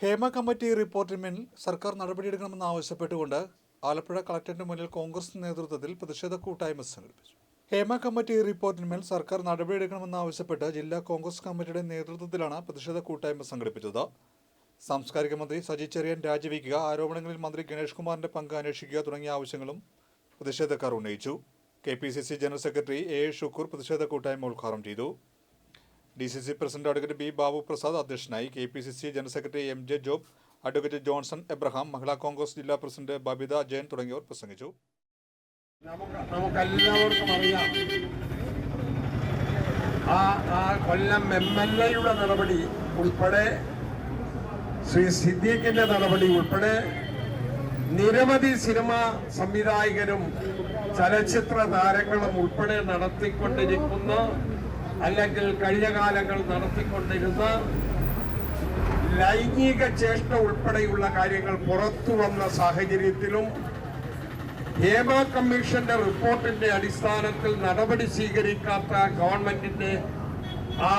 Hema committee റിപ്പോർട്ടിന്മേൽ സർക്കാർ നടപടിയെടുക്കണമെന്ന് ആവശ്യപ്പെട്ടുകൊണ്ട് ആലപ്പുഴ കളക്ടറിന് മുന്നിൽ കോൺഗ്രസ് നേതൃത്വത്തിൽ പ്രതിഷേധ കൂട്ടായ്മ സംഘടിപ്പിച്ചു. ഹേമ കമ്മിറ്റി റിപ്പോർട്ടിന്മേൽ സർക്കാർ നടപടിയെടുക്കണമെന്ന് ആവശ്യപ്പെട്ട് ജില്ലാ കോൺഗ്രസ് കമ്മിറ്റിയുടെ നേതൃത്വത്തിലാണ് പ്രതിഷേധ കൂട്ടായ്മ സംഘടിപ്പിച്ചത്. സാംസ്കാരിക മന്ത്രി സജി ചെറിയൻ രാജിവെക്കുക ആരോപണങ്ങളിൽ മന്ത്രി ഗണേഷ് കുമാറിന്റെ പങ്ക് അന്വേഷിക്കുക തുടങ്ങിയ ആവശ്യങ്ങളും പ്രതിഷേധക്കാർ ഉന്നയിച്ചു. K P C C general secretary A A Shukoor പ്രതിഷേധ കൂട്ടായ്മ ഉദ്ഘാടനം ചെയ്തു. D C C president advocate B Babu Prasad അധ്യക്ഷനായി K P C C general secretary M J Job advocate Johnson Abraham Mahila Congress ജില്ലാ president Babita Jayan തുടങ്ങിയവർ പ്രസംഗിച്ചു. നടപടി ഉൾപ്പെടെ ശ്രീ സിദ്ദീഖിന്റെ നടപടി ഉൾപ്പെടെ നിരവധി സിനിമ സംവിധായകരും ചലച്ചിത്ര താരങ്ങളും ഉൾപ്പെടെ നടത്തിക്കൊണ്ടിരിക്കുന്ന അല്ലെങ്കിൽ കഴിഞ്ഞ കാലങ്ങൾ നടത്തിക്കൊണ്ടിരുന്ന ലൈംഗിക ചേഷ്ട ഉൾപ്പെടെയുള്ള കാര്യങ്ങൾ പുറത്തു വന്ന സാഹചര്യത്തിലും ഹേമ കമ്മീഷന്റെ റിപ്പോർട്ടിന്റെ അടിസ്ഥാനത്തിൽ നടപടി സ്വീകരിക്കാത്ത ഗവൺമെന്റിന്റെ ആ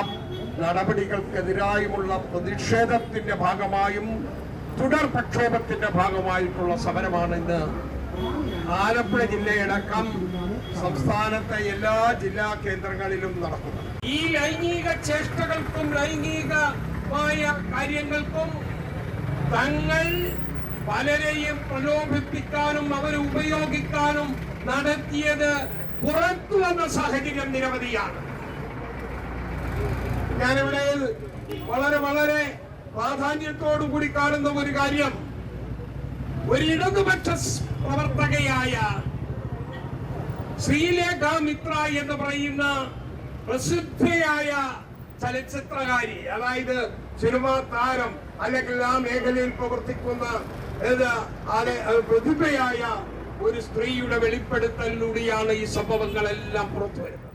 നടപടികൾക്കെതിരായുമുള്ള പ്രതിഷേധത്തിന്റെ ഭാഗമായും തുടർ പ്രക്ഷോഭത്തിന്റെ ഭാഗമായിട്ടുള്ള സമരമാണ് ഇന്ന് ആലപ്പുഴ ജില്ലയടക്കം സംസ്ഥാനത്തെ എല്ലാ ജില്ലാ കേന്ദ്രങ്ങളിലും നടക്കുന്നത് ഈ ലൈംഗിക ചേഷ്ടകൾക്കും ലൈംഗികമായ കാര്യങ്ങൾക്കും തങ്ങൾ പലരെയും പ്രലോഭിപ്പിക്കാനും അവരെ ഉപയോഗിക്കാനും നടത്തിയത് പുറത്തു വന്ന സാഹചര്യം നിരവധിയാണ്. ഞാനിവിടെ വളരെ വളരെ പ്രാധാന്യത്തോടു കൂടി കാണുന്ന ഒരു കാര്യം ഒരു ഇടതുപക്ഷ പ്രവർത്തകയായ ശ്രീലേഖ മിത്ര എന്ന് പറയുന്ന പ്രസിദ്ധയായ ചലച്ചിത്രകാരി അതായത് സിനിമാ താരം അല്ലെങ്കിൽ ആ മേഖലയിൽ പ്രവർത്തിക്കുന്ന പ്രതിഭയായ ഒരു സ്ത്രീയുടെ വെളിപ്പെടുത്തലിലൂടെയാണ് ഈ സംഭവങ്ങളെല്ലാം പുറത്തു വരുന്നത്